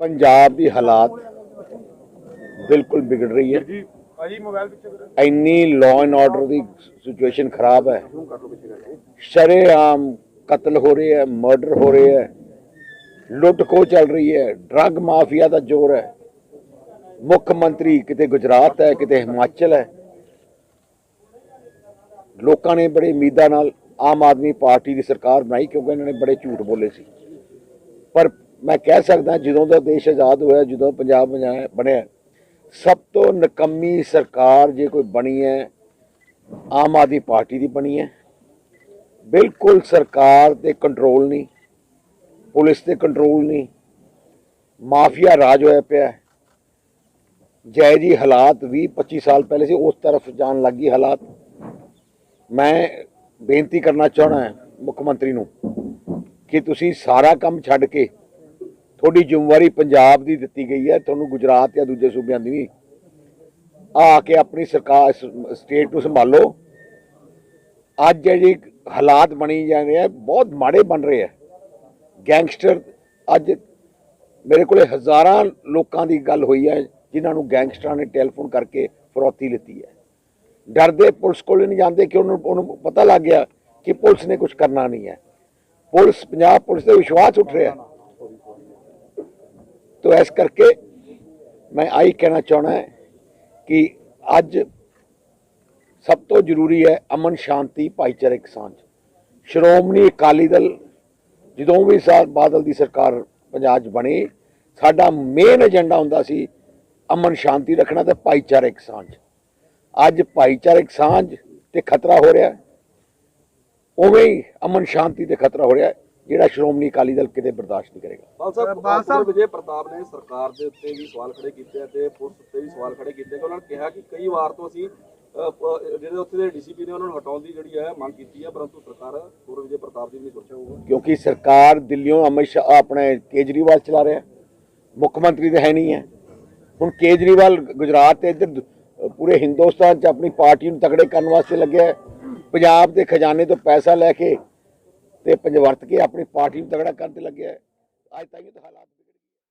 ਪੰਜਾਬ ਦੀ ਹਾਲਾਤ ਬਿਲਕੁਲ ਵਿਗੜ ਰਹੀ ਹੈ। ਇੰਨੀ ਲਾਅ ਐਂਡ ਆਰਡਰ ਦੀ ਸਿਚੁਏਸ਼ਨ ਖਰਾਬ ਹੈ। ਸ਼ਰੇਆਮ ਕਤਲ ਹੋ ਰਹੇ ਹੈ ਮਰਡਰ ਹੋ ਰਹੇ ਹੈ ਲੁੱਟ ਖੋਹ ਚੱਲ ਰਹੀ ਹੈ ਡਰੱਗ ਮਾਫੀਆ ਦਾ ਜ਼ੋਰ ਹੈ। ਮੁੱਖ ਮੰਤਰੀ ਕਿਤੇ ਗੁਜਰਾਤ ਹੈ ਕਿਤੇ ਹਿਮਾਚਲ ਹੈ। ਲੋਕਾਂ ਨੇ ਬੜੇ ਉਮੀਦਾਂ ਨਾਲ ਆਮ ਆਦਮੀ ਪਾਰਟੀ ਦੀ ਸਰਕਾਰ ਬਣਾਈ ਕਿਉਂਕਿ ਇਹਨਾਂ ਨੇ ਬੜੇ ਝੂਠ ਬੋਲੇ ਸੀ। ਪਰ ਮੈਂ ਕਹਿ ਸਕਦਾ ਜਦੋਂ ਦਾ ਦੇਸ਼ ਆਜ਼ਾਦ ਹੋਇਆ, ਜਦੋਂ ਪੰਜਾਬ ਬਣਿਆ- ਸਭ ਤੋਂ ਨਕੰਮੀ ਸਰਕਾਰ ਜੇ ਕੋਈ ਬਣੀ ਹੈ, ਆਮ ਆਦਮੀ ਪਾਰਟੀ ਦੀ ਬਣੀ ਹੈ। ਬਿਲਕੁਲ ਸਰਕਾਰ ਤੇ ਕੰਟਰੋਲ ਨਹੀਂ, ਪੁਲਿਸ ਤੇ ਕੰਟਰੋਲ ਨਹੀਂ, ਮਾਫੀਆ ਰਾਜ ਹੋਇਆ ਪਿਆ ਜੈ ਜੀ ਹਾਲਾਤ 20 25 ਸਾਲ ਪਹਿਲੇ ਸੀ, ਉਸ ਤਰਫ ਜਾਣ ਲੱਗੀ ਹਾਲਾਤ। ਮੈਂ ਬੇਨਤੀ ਕਰਨਾ ਚਾਹਣਾ ਹੈ ਮੁੱਖ ਮੰਤਰੀ ਨੂੰ ਕਿ ਤੁਸੀਂ ਸਾਰਾ ਕੰਮ ਛੱਡ ਕੇ ਤੁਹਾਡੀ ਜ਼ਿੰਮੇਵਾਰੀ ਪੰਜਾਬ ਦੀ ਦਿੱਤੀ ਗਈ ਹੈ, ਤੁਹਾਨੂੰ ਗੁਜਰਾਤ ਜਾਂ ਦੂਜੇ ਸੂਬਿਆਂ ਦੀ ਨਹੀਂ, ਆ ਕੇ ਆਪਣੀ ਸਰਕਾਰ ਸਟੇਟ ਨੂੰ ਸੰਭਾਲੋ। ਅੱਜ ਜਿਹੜੀ ਹਾਲਾਤ ਬਣੀ ਜਾ ਰਹੇ ਆ, ਬਹੁਤ ਮਾੜੇ ਬਣ ਰਹੇ ਆ। ਗੈਂਗਸਟਰ, ਅੱਜ ਮੇਰੇ ਕੋਲੇ ਹਜ਼ਾਰਾਂ ਲੋਕਾਂ ਦੀ ਗੱਲ ਹੋਈ ਹੈ, ਜਿਨ੍ਹਾਂ ਨੂੰ ਗੈਂਗਸਟਰਾਂ ਨੇ ਟੈਲੀਫੋਨ ਕਰਕੇ ਫਰੋਤੀ ਲਿੱਤੀ ਹੈ। ਡਰਦੇ ਪੁਲਿਸ ਕੋਲ ਨਹੀਂ ਜਾਂਦੇ ਕਿ ਉਹਨੂੰ ਉਹਨੂੰ ਪਤਾ ਲੱਗ ਗਿਆ ਕਿ ਪੁਲਿਸ ਨੇ ਕੁਝ ਕਰਨਾ ਨਹੀਂ ਹੈ। ਪੁਲਿਸ, ਪੰਜਾਬ ਪੁਲਿਸ ਤੇ ਵਿਸ਼ਵਾਸ ਉੱਠ ਰਿਹਾ ਤੋ ਇਸ ਕਰਕੇ ਮੈਂ ਆਹੀ ਕਹਿਣਾ ਚਾਹਣਾ ਹੈ ਕਿ ਅੱਜ ਸਭ ਤੋਂ ਜ਼ਰੂਰੀ ਹੈ ਅਮਨ ਸ਼ਾਂਤੀ ਭਾਈਚਾਰਕ ਸਾਂਝ ਸ਼੍ਰੋਮਣੀ ਅਕਾਲੀ ਦਲ ਜਦੋਂ ਵੀ ਸਾ, ਬਾਦਲ ਦੀ ਸਰਕਾਰ ਪੰਜਾਬ 'ਚ ਬਣੀ, ਸਾਡਾ ਮੇਨ ਏਜੰਡਾ ਹੁੰਦਾ ਸੀ ਅਮਨ ਸ਼ਾਂਤੀ ਰੱਖਣਾ ਤੇ ਭਾਈਚਾਰਕ ਸਾਂਝ ਅੱਜ ਭਾਈਚਾਰਕ ਸਾਂਝ ਤੇ ਖਤਰਾ ਹੋ ਰਿਹਾ ਹੈ। ਉਵੇਂ ਹੀ ਅਮਨ ਸ਼ਾਂਤੀ ਤੇ ਖਤਰਾ ਹੋ ਰਿਹਾ ਹੈ ਜਿਹੜਾ ਸ਼੍ਰੋਮਣੀ ਅਕਾਲੀ ਦਲ ਕਿਤੇ ਬਰਦਾਸ਼ਤ ਨਹੀਂ ਕਰੇਗਾ। ਬਾਲ ਸਾਹਿਬ ਬਾਲ ਸਾਹਿਬ। ਵਿਜੇ ਪ੍ਰਤਾਪ ਨੇ ਸਰਕਾਰ ਦੇ ਉੱਤੇ ਵੀ ਸਵਾਲ ਖੜੇ ਕੀਤੇ ਆ ਤੇ ਪੁਲਿਸ ਉੱਤੇ ਵੀ ਸਵਾਲ ਖੜੇ ਕੀਤੇ ਕਿ ਉਹਨਾਂ ਨੇ ਕਿਹਾ ਕਿ ਕਈ ਵਾਰ ਤੋਂ ਅਸੀਂ ਅ, ਪ- ਜਿਹੜੇ ਉੱਥੇ ਦੇ ਡੀਸੀਪੀ ਨੇ ਉਹਨਾਂ ਨੂੰ ਹਟਾਉਣ ਦੀ ਜਿਹੜੀ ਹੈ ਮੰਗ ਕੀਤੀ ਹੈ ਪਰੰਤੂ ਸਰਕਾਰ ਹੋਰ ਵਿਜੇ ਪ੍ਰਤਾਪ ਦੀ ਵੀ ਨਹੀਂ ਸੋਚਿਆ ਹੋਊਗਾ। ਕਿਉਂਕਿ ਸਰਕਾਰ ਦਿੱਲੀੋਂ ਅਮਿਤ ਸ਼ਾਹ ਆਪਣੇ ਕੇਜਰੀਵਾਲ ਚਲਾ ਰਿਹਾ ਮੁੱਖ ਮੰਤਰੀ ਤਾਂ ਹੈ ਨਹੀਂ ਹੈ। ਹੁਣ ਕੇਜਰੀਵਾਲ ਗੁਜਰਾਤ ਤੇ ਇੱਧਰ ਪੂਰੇ ਹਿੰਦੁਸਤਾਨ 'ਚ ਆਪਣੀ ਪਾਰਟੀ ਨੂੰ ਤਕੜੇ ਕਰਨ ਵਾਸਤੇ ਲੱਗਿਆ ਪੰਜਾਬ ਦੇ ਖਜ਼ਾਨੇ ਤੋਂ ਪੈਸਾ ਲੈ ਕੇ ਤੇ ਪੰਜਵਰਤ ਕੇ ਆਪਣੀ ਪਾਰਟੀ ਨੂੰ ਤਗੜਾ ਕਰਨ ਤੇ ਲੱਗਿਆ ਹੈ। ਅੱਜ ਤਾਈਂ ਤਾਂ ਹਾਲਾਤ